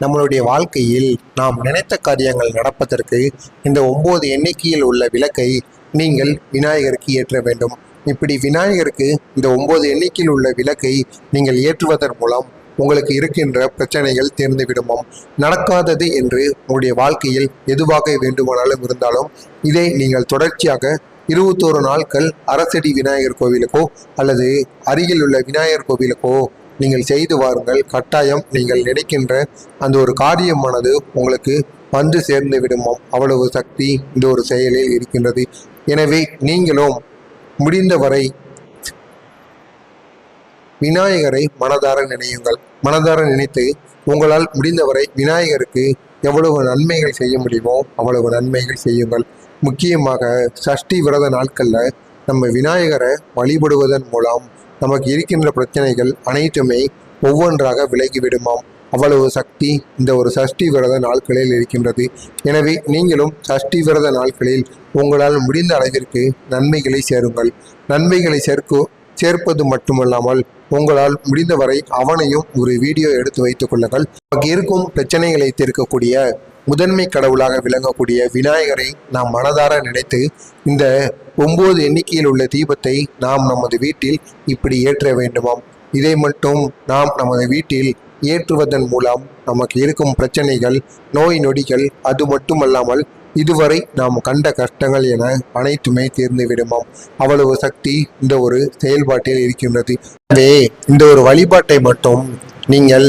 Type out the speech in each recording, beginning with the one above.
நம்மளுடைய வாழ்க்கையில் நாம் நினைத்த காரியங்கள் நடப்பதற்கு இந்த ஒம்பது எண்ணிக்கையில் உள்ள விளக்கை நீங்கள் விநாயகருக்கு ஏற்ற வேண்டும். இப்படி விநாயகருக்கு இந்த ஒம்பது எண்ணிக்கையில் உள்ள விளக்கை நீங்கள் ஏற்றுவதன் மூலம் உங்களுக்கு இருக்கின்ற பிரச்சனைகள் தீர்ந்துவிடுமாம் நடக்காதது என்று உங்களுடைய வாழ்க்கையில் எதுவாக வேண்டுமானாலும் இருந்தாலும் இதை நீங்கள் தொடர்ச்சியாக இருபத்தோரு நாட்கள் அரசடி விநாயகர் கோவிலுக்கோ அல்லது அருகில் உள்ள விநாயகர் கோவிலுக்கோ நீங்கள் செய்து வாருங்கள். கட்டாயம் நீங்கள் நினைக்கின்ற அந்த ஒரு காரியமானது உங்களுக்கு வந்து சேர்ந்து விடுமாம். அவ்வளவு சக்தி இந்த ஒரு செயலில் இருக்கின்றது. எனவே நீங்களும் முடிந்தவரை விநாயகரை மனதார நினையுங்கள். மனதார நினைத்து உங்களால் முடிந்தவரை விநாயகருக்கு எவ்வளவு நன்மைகள் செய்ய முடியுமோ அவ்வளவு நன்மைகள் செய்யுங்கள். முக்கியமாக சஷ்டி விரத நாட்களில் நம்ம விநாயகரை வழிபடுவதன் மூலம் நமக்கு இருக்கின்ற பிரச்சனைகள் அனைத்துமே ஒவ்வொன்றாக விலகிவிடுமாம். அவ்வளவு சக்தி இந்த ஒரு சஷ்டி விரத நாட்களில் இருக்கின்றது. எனவே நீங்களும் சஷ்டி விரத நாட்களில் உங்களால் முடிந்த அளவிற்கு நன்மைகளை சேருங்கள். நன்மைகளை சேர்க்கு சேர்ப்பது மட்டுமல்லாமல் உங்களால் முடிந்தவரை அவனையும் ஒரு வீடியோ எடுத்து வைத்துக் கொள்ளுங்கள். நமக்கு இருக்கும் பிரச்சனைகளை தீர்க்கக்கூடிய முதன்மை கடவுளாக விளங்கக்கூடிய விநாயகரை நாம் மனதார நினைத்து இந்த ஒம்பது எண்ணிக்கையில் உள்ள தீபத்தை நாம் நமது வீட்டில் இப்படி ஏற்ற வேண்டுமாம். இதை மட்டும் நாம் நமது வீட்டில் ஏற்றுவதன் மூலம் நமக்கு இருக்கும் பிரச்சனைகள் நோய் நொடிகள் அது மட்டுமல்லாமல் இதுவரை நாம் கண்ட கஷ்டங்கள் என அனைத்துமே தீர்ந்து விடுமாம். அவ்வளவு சக்தி இந்த ஒரு செயல்பாட்டில் இருக்கின்றது. எனவே இந்த ஒரு வழிபாட்டை மட்டும் நீங்கள்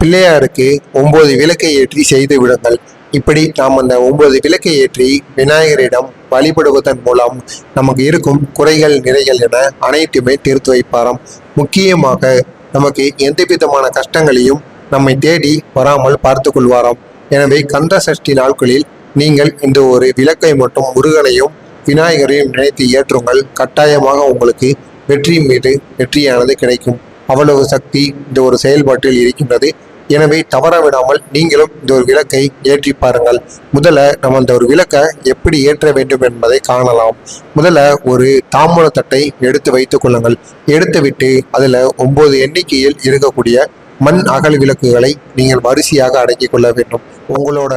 பிள்ளையாருக்கு ஒன்பது விளக்கை ஏற்றி செய்து விடுங்கள். இப்படி நாம் அந்த ஒன்பது விளக்கை ஏற்றி விநாயகரிடம் வழிபடுவதன் மூலம் நமக்கு இருக்கும் குறைகள் நிறைகள் என அனைத்துமே தீர்த்து வைப்பாராம். முக்கியமாக நமக்கு எந்த விதமான கஷ்டங்களையும் நம்மை தேடி வராமல் பார்த்து கொள்வாராம். எனவே கந்த சஷ்டி நாட்களில் நீங்கள் இந்த ஒரு விளக்கை மட்டும் முருகனையும் விநாயகரையும் நினைத்து ஏற்றுங்கள். கட்டாயமாக உங்களுக்கு வெற்றி மீது வெற்றியானது கிடைக்கும். அவ்வளவு சக்தி இந்த ஒரு செயல்பாட்டில் இருக்கின்றது. எனவே தவற விடாமல் நீங்களும் இந்த ஒரு விளக்கை ஏற்றி பாருங்கள். முதல்ல நம்ம அந்த ஒரு விளக்கை எப்படி ஏற்ற வேண்டும் என்பதை காணலாம். முதல்ல ஒரு தாம்பூல தட்டை எடுத்து வைத்துக் கொள்ளுங்கள். எடுத்துவிட்டு அதில் ஒன்பது எண்ணிக்கையில் இருக்கக்கூடிய மண் அகல் விளக்குகளை நீங்கள் வரிசையாக அடக்கிக் கொள்ள வேண்டும். உங்களோட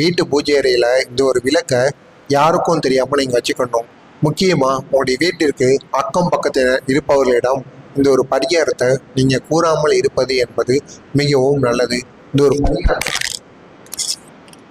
வீட்டு பூஜை அறையில் இந்த ஒரு விளக்கை யாருக்கும் தெரியாமல் நீங்கள் வச்சுக்கணும். முக்கியமாக உங்களுடைய வீட்டிற்கு அக்கம் பக்கத்தில் இருப்பவர்களிடம் இந்த ஒரு பரிகாரத்தை நீங்கள் கூறாமல் இருப்பது என்பது மிகவும் நல்லது. இந்த ஒரு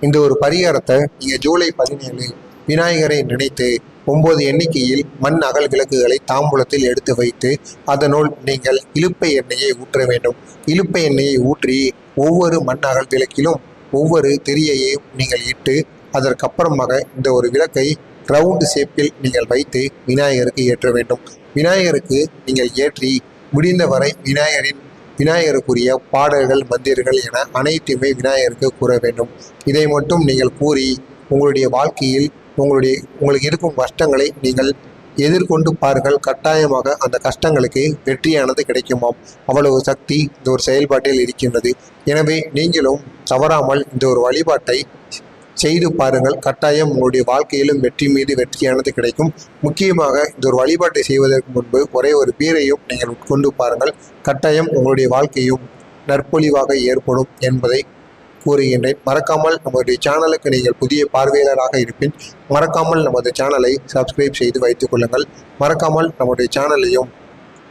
இந்த ஒரு பரிகாரத்தை நீங்கள் ஜூலை பதினேழு விநாயகரை நினைத்து ஒன்பது எண்ணிக்கையில் மண் அகல் விளக்குகளை தாம்பூலத்தில் எடுத்து வைத்து அதனுள் நீங்கள் இலுப்பை எண்ணெயை ஊற்ற வேண்டும். இலுப்பை எண்ணெயை ஊற்றி ஒவ்வொரு மண் அகல் விளக்கிலும் ஒவ்வொரு திரியையும் நீங்கள் இட்டு அதற்கப்புறமாக இந்த ஒரு விளக்கை ரவுண்டு ஷேப்பில் நீங்கள் வைத்து விநாயகருக்கு ஏற்ற வேண்டும். விநாயகருக்கு நீங்கள் ஏற்றி முடிந்தவரை விநாயகரின் விநாயகருக்குரிய பாடல்கள் மந்திரங்கள் என அனைத்துமே விநாயகருக்கு கூற வேண்டும். இதை மட்டும் நீங்கள் கூறி உங்களுடைய வாழ்க்கையில் உங்களுடைய உங்களுக்கு இருக்கும் கஷ்டங்களை நீங்கள் எதிர்கொண்டு பாருங்கள். கட்டாயமாக அந்த கஷ்டங்களுக்கு வெற்றியானது கிடைக்குமாம். அவ்வளவு சக்தி இந்த ஒரு செயல்பாட்டில் இருக்கின்றது. எனவே நீங்களும் தவறாமல் இந்த ஒரு வழிபாட்டை செய்து பாருங்கள். கட்டாயம் உங்களுடைய வாழ்க்கையிலும் வெற்றி மீது வெற்றியானது கிடைக்கும். முக்கியமாக இந்த ஒரு வழிபாட்டை செய்வதற்கு முன்பு ஒரே ஒரு பீரையும் நீங்கள் உட்கொண்டு பாருங்கள். கட்டாயம் உங்களுடைய வாழ்க்கையும் நற்பொழிவாக ஏற்படும் என்பதை கூறுகின்றேன். மறக்காமல் நம்முடைய சேனலுக்கு நீங்கள் புதிய பார்வையாளராக இருப்பின் மறக்காமல் நமது சேனலை சப்ஸ்கிரைப் செய்து வைத்துக் கொள்ளுங்கள். மறக்காமல் நம்முடைய சேனலையும்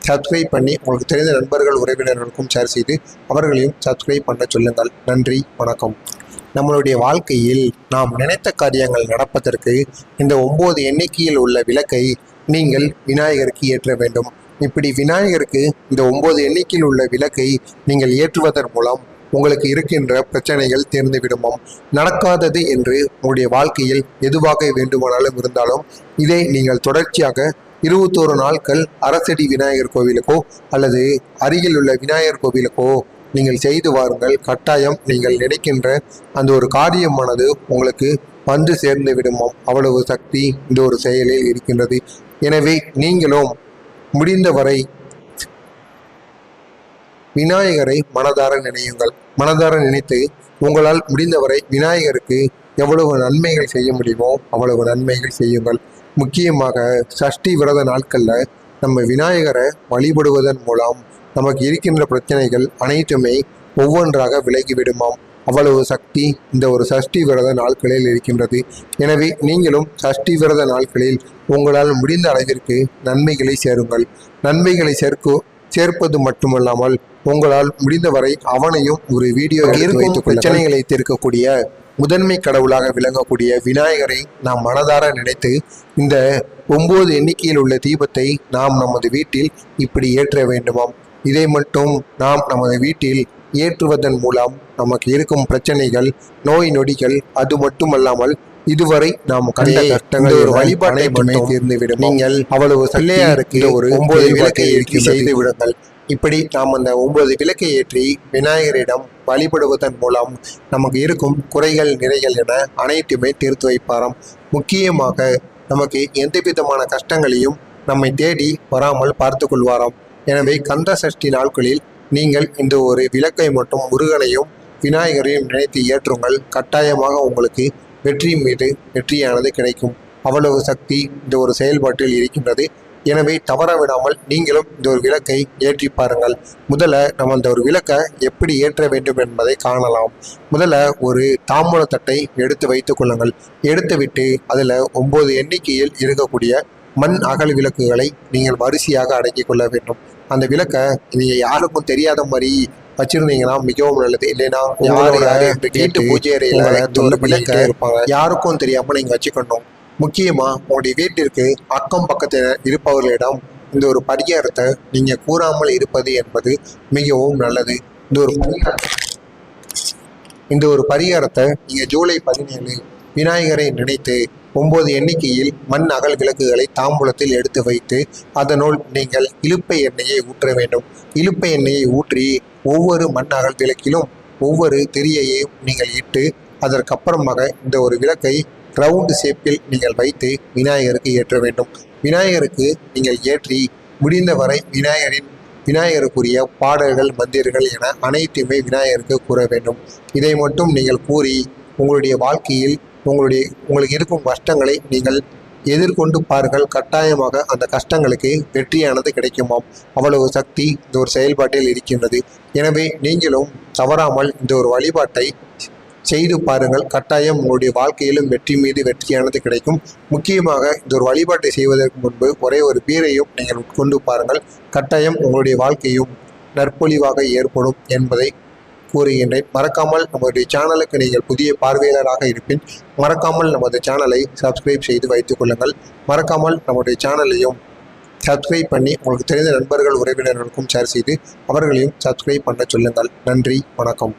சப்ஸ்கிரைப் பண்ணி உங்களுக்கு தெரிந்த நண்பர்கள் உறவினர்களுக்கும் ஷேர் செய்து அவர்களையும் சப்ஸ்கிரைப் பண்ண சொல்லுங்கள். நன்றி வணக்கம். நம்மளுடைய வாழ்க்கையில் நாம் நினைத்த காரியங்கள் நடப்பதற்கு இந்த ஒம்பது எண்ணிக்கையில் உள்ள விளக்கை நீங்கள் விநாயகருக்கு ஏற்ற வேண்டும். இப்படி விநாயகருக்கு இந்த ஒம்பது எண்ணிக்கையில் உள்ள விளக்கை நீங்கள் ஏற்றுவதன் மூலம் உங்களுக்கு இருக்கின்ற பிரச்சனைகள் தீர்ந்து விடுமாம் நடக்காதது என்று உங்களுடைய வாழ்க்கையில் எதுவாக வேண்டுமானாலும் இருந்தாலும் இதை நீங்கள் தொடர்ச்சியாக இருபத்தோரு நாட்கள் அரசடி விநாயகர் கோவிலுக்கோ அல்லது அருகில் உள்ள விநாயகர் கோவிலுக்கோ நீங்கள் செய்து வாருங்கள். கட்டாயம் நீங்கள் நினைக்கின்ற அந்த ஒரு காரியமானது உங்களுக்கு வந்து சேர்ந்து விடுமாம். அவ்வளவு சக்தி இந்த ஒரு செயலில் இருக்கின்றது. எனவே நீங்களும் முடிந்தவரை விநாயகரை மனதார நினையுங்கள். மனதார நினைத்து உங்களால் முடிந்தவரை விநாயகருக்கு எவ்வளவு நன்மைகள் செய்ய முடியுமோ அவ்வளவு நன்மைகள் செய்யுங்கள். முக்கியமாக சஷ்டி விரத நாட்களில் நம்ம விநாயகரை வழிபடுவதன் மூலம் நமக்கு இருக்கின்ற பிரச்சனைகள் அனைத்துமே ஒவ்வொன்றாக விலகி விடுமாம் அவ்வளவு சக்தி இந்த ஒரு சஷ்டி விரத நாட்களில் இருக்கின்றது. எனவே நீங்களும் சஷ்டி விரத நாட்களில் உங்களால் முடிந்த அளவிற்கு நன்மைகளை சேருங்கள். நன்மைகளை சேர்க்கு சேர்ப்பது மட்டுமல்லாமல் உங்களால் முடிந்தவரை அவனையும் ஒரு வீடியோ இருக்கும் பிரச்சனைகளை தீர்க்கக்கூடிய முதன்மை கடவுளாக விளங்கக்கூடிய விநாயகரை நாம் மனதார நினைத்து இந்த ஒன்பது எண்ணிக்கையில் உள்ள தீபத்தை நாம் நமது வீட்டில் இப்படி ஏற்ற வேண்டுமாம். இதை மட்டும் நாம் நமது வீட்டில் ஏற்றுவதன் மூலம் நமக்கு இருக்கும் பிரச்சனைகள் நோய் நொடிகள் அது மட்டுமல்லாமல் இதுவரை நாம் கண்ட கஷ்டங்கள் ஒரு வழிபாட்டை மட்டும் தீர்ந்துவிடும் நீங்கள் அவ்வளவு பிள்ளையாருக்கு ஒரு ஒன்பது விளக்கை ஏற்றி செய்து விடுங்கள். இப்படி நாம் அந்த ஒன்பது விளக்கை ஏற்றி விநாயகரிடம் வழிபடுவதன் மூலம் நமக்கு இருக்கும் குறைகள் நிறைகள் என அனைத்துமே தீர்த்து வைப்பாராம். முக்கியமாக நமக்கு எந்த விதமான கஷ்டங்களையும் நம்மை தேடி வராமல் பார்த்து கொள்வாராம். எனவே கந்த சஷ்டி நாட்களில் நீங்கள் இந்த ஒரு விளக்கை மட்டும் முருகனையும் விநாயகரையும் நினைத்து ஏற்றுங்கள். கட்டாயமாக உங்களுக்கு வெற்றி மீது வெற்றியானது கிடைக்கும். அவ்வளவு சக்தி இந்த ஒரு செயல்பாட்டில் இருக்கின்றது. எனவே தவற விடாமல் நீங்களும் இந்த ஒரு விளக்கை ஏற்றி பாருங்கள். முதல்ல நம்ம இந்த ஒரு விளக்கை எப்படி ஏற்ற வேண்டும் என்பதை காணலாம். முதல்ல ஒரு தாம்பூலத்தட்டை எடுத்து வைத்துக் கொள்ளுங்கள். எடுத்துவிட்டு அதில் ஒம்பது எண்ணிக்கையில் இருக்கக்கூடிய மண் அகல் விளக்குகளை நீங்கள் வரிசையாக அடக்கிக் கொள்ள வேண்டும். அந்த விளக்கை நீங்க யாருக்கும் தெரியாத மாதிரி வச்சிருந்தீங்கன்னா மிகவும் நல்லது. இல்லைன்னா வீட்டு பூஜை அறையில விளக்கை இருப்பாங்க. யாருக்கும் தெரியாம நீங்க வச்சுக்கணும். முக்கியமா உங்களுடைய வீட்டிற்கு அக்கம் பக்கத்தில் இருப்பவர்களிடம் இந்த ஒரு பரிகாரத்தை நீங்க கூறாமல் இருப்பது என்பது மிகவும் நல்லது. இந்த ஒரு இந்த ஒரு பரிகாரத்தை நீங்க ஜூலை பதினேழு விநாயகரை நினைத்து ஒன்பது எண்ணிக்கையில் மண் அகல் விளக்குகளை தாம்பூலத்தில் எடுத்து வைத்து அதனுள் நீங்கள் இழுப்பை எண்ணெயை ஊற்ற வேண்டும். இழுப்பை எண்ணெயை ஊற்றி ஒவ்வொரு மண் அகல் விளக்கிலும் ஒவ்வொரு திரியையையும் நீங்கள் இட்டு அதற்கப்புறமாக இந்த ஒரு விளக்கை ரவுண்டு ஷேப்பில் நீங்கள் வைத்து விநாயகருக்கு ஏற்ற வேண்டும். விநாயகருக்கு நீங்கள் ஏற்றி முடிந்தவரை விநாயகரின் விநாயகருக்குரிய பாடல்கள் மந்திரங்கள் என அனைத்துமே விநாயகருக்கு கூற வேண்டும். இதை மட்டும் நீங்கள் கூறி உங்களுடைய வாழ்க்கையில் உங்களுடைய உங்களுக்கு இருக்கும் கஷ்டங்களை நீங்கள் எதிர்கொண்டு பாருங்கள். கட்டாயமாக அந்த கஷ்டங்களுக்கு வெற்றியானது கிடைக்குமாம். அவ்வளவு சக்தி இந்த ஒரு செயல்பாட்டில் இருக்கின்றது. எனவே நீங்களும் தவறாமல் இந்த ஒரு வழிபாட்டை செய்து பாருங்கள். கட்டாயம் உங்களுடைய வாழ்க்கையிலும் வெற்றி மீது வெற்றியானது கிடைக்கும். முக்கியமாக இந்த ஒரு வழிபாட்டை செய்வதற்கு முன்பு ஒரே ஒரு பீரையும் நீங்கள் உட்கொண்டு பாருங்கள். கட்டாயம் உங்களுடைய வாழ்க்கையும் நற்பொழிவாக ஏற்படும் என்பதை கூறுகின்றேன் மறக்காமல் நம்முடைய சேனலுக்கு நீங்கள் புதிய பார்வையாளராக இருப்பின் மறக்காமல் நமது சேனலை சப்ஸ்கிரைப் செய்து வைத்துக் கொள்ளுங்கள். மறக்காமல் நம்முடைய சேனலையும் சப்ஸ்கிரைப் பண்ணி உங்களுக்கு தெரிந்த நண்பர்கள் உறவினர்களுக்கும் ஷேர் செய்து அவர்களையும் சப்ஸ்கிரைப் பண்ண சொல்லுங்கள். நன்றி வணக்கம்.